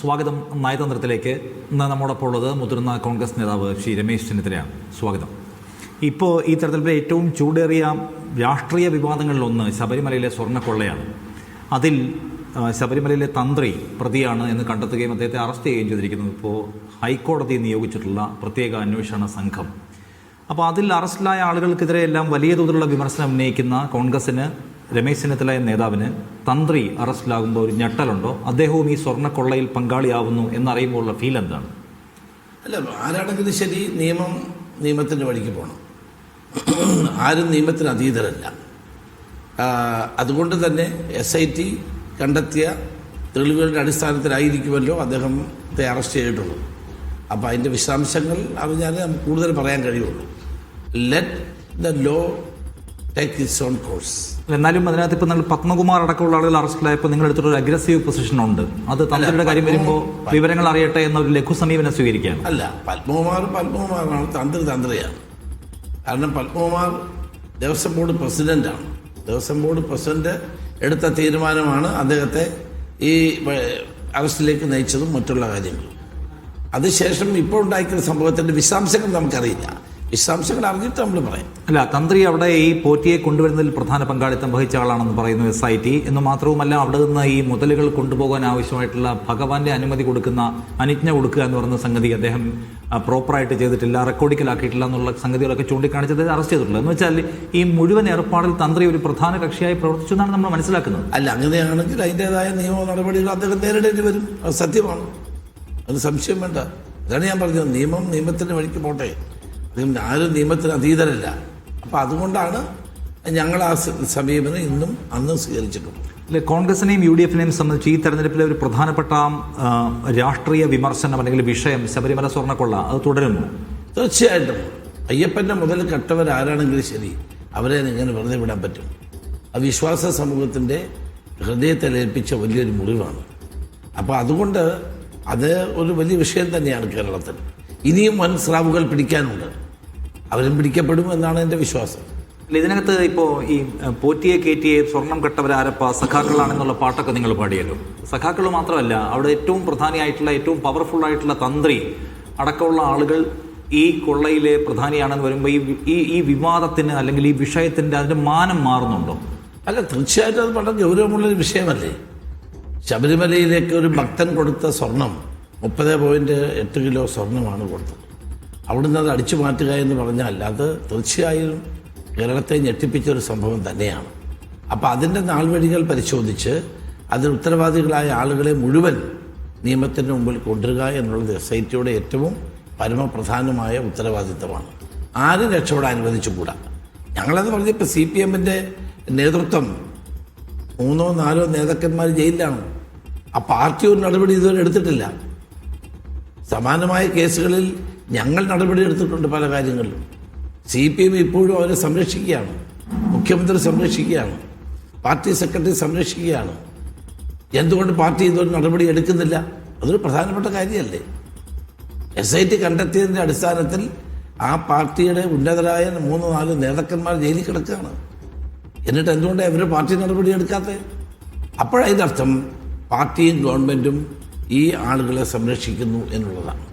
സ്വാഗതം നയതന്ത്രത്തിലേക്ക്. ഇന്ന് നമ്മോടൊപ്പം ഉള്ളത് മുതിർന്ന കോൺഗ്രസ് നേതാവ് ശ്രീ രമേശ് ചെന്നിത്തലയാണ്. സ്വാഗതം. ഇപ്പോൾ ഈ തരത്തിലുള്ള ഏറ്റവും ചൂടേറിയ രാഷ്ട്രീയ വിവാദങ്ങളിലൊന്ന് ശബരിമലയിലെ സ്വർണക്കൊള്ളയാണ്. അതിൽ ശബരിമലയിലെ തന്ത്രി പ്രതിയാണ് എന്ന് കണ്ടെത്തുകയും അദ്ദേഹത്തെ അറസ്റ്റ് ചെയ്യുകയും ചെയ്തിരിക്കുന്നു. ഇപ്പോൾ ഹൈക്കോടതി നിയോഗിച്ചിട്ടുള്ള പ്രത്യേക അന്വേഷണ സംഘം. അപ്പോൾ അതിൽ അറസ്റ്റിലായ ആളുകൾക്കെതിരെ എല്ലാം വലിയ തോതിലുള്ള വിമർശനം ഉന്നയിക്കുന്ന കോൺഗ്രസിന് രമേശ് ചെന്നിത്തല എന്ന നേതാവിന് തന്ത്രി അറസ്റ്റിലാകുമ്പോൾ ഒരു ഞെട്ടലുണ്ടോ? അദ്ദേഹവും ഈ സ്വർണക്കൊള്ളയിൽ പങ്കാളിയാവുന്നു എന്നറിയുമ്പോഴുള്ള ഫീൽ എന്താണ്? അല്ല ആരാണെങ്കിലും ശരി നിയമം നിയമത്തിന്റെ വഴിക്ക് പോകണം ആരും നിയമത്തിന് അതീതരല്ല. അതുകൊണ്ട് തന്നെ എസ് ഐ ടി കണ്ടെത്തിയ തെളിവുകളുടെ അടിസ്ഥാനത്തിലായിരിക്കുമല്ലോ അദ്ദേഹത്തെ അറസ്റ്റ് ചെയ്തിട്ടുള്ളൂ. അപ്പോൾ അതിന്റെ വിശദാംശങ്ങൾ അറിഞ്ഞാലേ നമുക്ക് കൂടുതൽ പറയാൻ കഴിയുള്ളൂ. Let the law take its own course എന്നാലും അതിനകത്ത് ഇപ്പം നിങ്ങൾ പത്മകുമാർ അടക്കമുള്ള ആളുകൾ അറസ്റ്റിലായപ്പോൾ നിങ്ങൾ എടുത്തൊരു അഗ്രസീവ് പൊസിഷൻ ഉണ്ട്. അത് തന്ത്രിയുടെ കാര്യം വരുമ്പോൾ വിവരങ്ങൾ അറിയട്ടെ എന്നൊരു ലഘു സമീപനം സ്വീകരിക്കാം അല്ല പത്മകുമാർ പത്മകുമാറാണ് തന്ത്രി തന്ത്രിയാണ്. കാരണം പത്മകുമാർ ദേവസ്വം ബോർഡ് പ്രസിഡന്റാണ് ദേവസ്വം ബോർഡ് പ്രസിഡന്റ് എടുത്ത തീരുമാനമാണ് അദ്ദേഹത്തെ ഈ അറസ്റ്റിലേക്ക് നയിച്ചതും മറ്റുള്ള കാര്യങ്ങളും. അതിനുശേഷം ഇപ്പോൾ ഉണ്ടായിരിക്കുന്ന സംഭവത്തിന്റെ വിശദാംശങ്ങൾ നമുക്കറിയില്ല. വിശദാംശങ്ങൾ അറിഞ്ഞിട്ട് നമ്മൾ പറയാം. അല്ല തന്ത്രി അവിടെ ഈ പോറ്റിയെ കൊണ്ടുവരുന്നതിൽ പ്രധാന പങ്കാളിത്തം വഹിച്ച ആളാണെന്ന് പറയുന്നു എസ് ഐ ടി എന്ന് മാത്രവുമല്ല അവിടെ നിന്ന് ഈ മുതലുകൾ കൊണ്ടുപോകാൻ ആവശ്യമായിട്ടുള്ള ഭഗവാന്റെ അനുമതി കൊടുക്കുന്ന അനുജ്ഞ കൊടുക്കുക എന്ന് പറയുന്ന സംഗതി അദ്ദേഹം പ്രോപ്പറായിട്ട് ചെയ്തിട്ടില്ല റെക്കോർഡിക്കലാക്കിയിട്ടില്ല എന്നുള്ള സംഗതികളൊക്കെ ചൂണ്ടിക്കാണിച്ചത് അറസ്റ്റ് ചെയ്തിട്ടുള്ളത്. എന്ന് വെച്ചാൽ ഈ മുഴുവൻ ഏർപ്പാടിൽ തന്ത്രി ഒരു പ്രധാന കക്ഷിയായി പ്രവർത്തിച്ചു എന്നാണ് നമ്മൾ മനസ്സിലാക്കുന്നത്. അല്ല അങ്ങനെയാണെങ്കിൽ അതിന്റെതായ നിയമ നടപടികൾ അദ്ദേഹം നേരിടേണ്ടി വരും. അത് സത്യമാണ്. അത് സംശയം വേണ്ട. അതാണ് ഞാൻ പറഞ്ഞത്. നിയമം നിയമത്തിന്റെ വഴിക്ക് പോട്ടെ. ആരും നിയമത്തിന് അതീതരല്ല. അപ്പം അതുകൊണ്ടാണ് ഞങ്ങൾ ആ സമീപനം ഇന്നും അന്നും സ്വീകരിച്ചിട്ടുള്ളത് അല്ലെ കോൺഗ്രസിനെയും യു ഡി എഫിനെയും സംബന്ധിച്ച് ഈ തെരഞ്ഞെടുപ്പിലെ ഒരു പ്രധാനപ്പെട്ട രാഷ്ട്രീയ വിമർശനം അല്ലെങ്കിൽ വിഷയം ശബരിമല സ്വർണക്കൊള്ള അത് തുടരുന്നു തീർച്ചയായിട്ടും. അയ്യപ്പന്റെ മുതൽ കെട്ടവരാരാണെങ്കിലും ശരി അവരെ ഇങ്ങനെ വെറുതെ വിടാൻ പറ്റും. അത് വിശ്വാസ സമൂഹത്തിന്റെ ഹൃദയത്തെ ഏൽപ്പിച്ച വലിയൊരു മുറിവാണ്. അപ്പോൾ അതുകൊണ്ട് അത് ഒരു വലിയ വിഷയം തന്നെയാണ് കേരളത്തിൽ. ഇനിയും വൻ സ്രാവുകൾ പിടിക്കാനുണ്ട്. അവരും പിടിക്കപ്പെടും എന്നാണ് എന്റെ വിശ്വാസം. അല്ല, ഇതിനകത്ത് ഇപ്പോൾ ഈ പോറ്റിയെ കയറ്റിയെ സ്വർണം കെട്ടവരാരപ്പ സഖാക്കളാണെന്നുള്ള പാട്ടൊക്കെ നിങ്ങൾ പാടിയല്ലോ. സഖാക്കൾ മാത്രമല്ല അവിടെ ഏറ്റവും പ്രധാനിയായിട്ടുള്ള ഏറ്റവും പവർഫുൾ ആയിട്ടുള്ള തന്ത്രി അടക്കമുള്ള ആളുകൾ ഈ കൊള്ളയിലെ പ്രധാനിയാണെന്ന് വരുമ്പോൾ ഈ ഈ ഈ വിവാദത്തിന് അല്ലെങ്കിൽ ഈ വിഷയത്തിന്റെ അതിന്റെ മാനം മാറുന്നുണ്ടോ? അല്ല തീർച്ചയായിട്ടും അത് വളരെ ഗൗരവമുള്ളൊരു വിഷയമല്ലേ? ശബരിമലയിലേക്ക് ഒരു ഭക്തൻ കൊടുത്ത സ്വർണം മുപ്പത് പോയിന്റ് എട്ട് കിലോ സ്വർണമാണ് കൊടുത്തത്. അവിടുന്ന് അത് അടിച്ചു മാറ്റുക എന്ന് പറഞ്ഞാൽ അത് തീർച്ചയായും കേരളത്തെ ഞെട്ടിപ്പിച്ച ഒരു സംഭവം തന്നെയാണ്. അപ്പോൾ അതിന്റെ നാൾവഴികൾ പരിശോധിച്ച് അതിൽ ഉത്തരവാദികളായ ആളുകളെ മുഴുവൻ നിയമത്തിന് മുമ്പിൽ കൊണ്ടുവരിക എന്നുള്ളത് എസ് ഐ ടിയുടെ ഏറ്റവും പരമപ്രധാനമായ ഉത്തരവാദിത്തമാണ്. ആരും രക്ഷപ്പെടാൻ അനുവദിച്ചുകൂടാ. ഞങ്ങളത് പറഞ്ഞപ്പോൾ സി പി എമ്മിന്റെ നേതൃത്വം മൂന്നോ നാലോ നേതാക്കന്മാർ ജയിലിലാണ്. ആ പാർട്ടി ഒരു നടപടി ഇതുവരെ എടുത്തിട്ടില്ല. സമാനമായ കേസുകളിൽ ഞങ്ങൾ നടപടി എടുത്തിട്ടുണ്ട് പല കാര്യങ്ങളിലും. സി പി എം ഇപ്പോഴും അവരെ സംരക്ഷിക്കുകയാണ്. മുഖ്യമന്ത്രി സംരക്ഷിക്കുകയാണ്. Party secretary സംരക്ഷിക്കുകയാണ്. എന്തുകൊണ്ട് പാർട്ടി ഇതൊരു നടപടി എടുക്കുന്നില്ല? അതൊരു പ്രധാനപ്പെട്ട കാര്യമല്ലേ? എസ് ഐ ടി കണ്ടെത്തിയതിന്റെ അടിസ്ഥാനത്തിൽ ആ പാർട്ടിയുടെ ഉന്നതരായ മൂന്ന് നാല് നേതാക്കന്മാർ ജയിലിൽ കിടക്കുകയാണ്. എന്നിട്ട് എന്തുകൊണ്ടാണ് ഇവർ പാർട്ടി നടപടി എടുക്കാത്തത്? അപ്പോഴതിന്റെ അർത്ഥം പാർട്ടിയും ഗവൺമെന്റും ഈ ആളുകളെ സംരക്ഷിക്കുന്നു എന്നുള്ളതാണ്.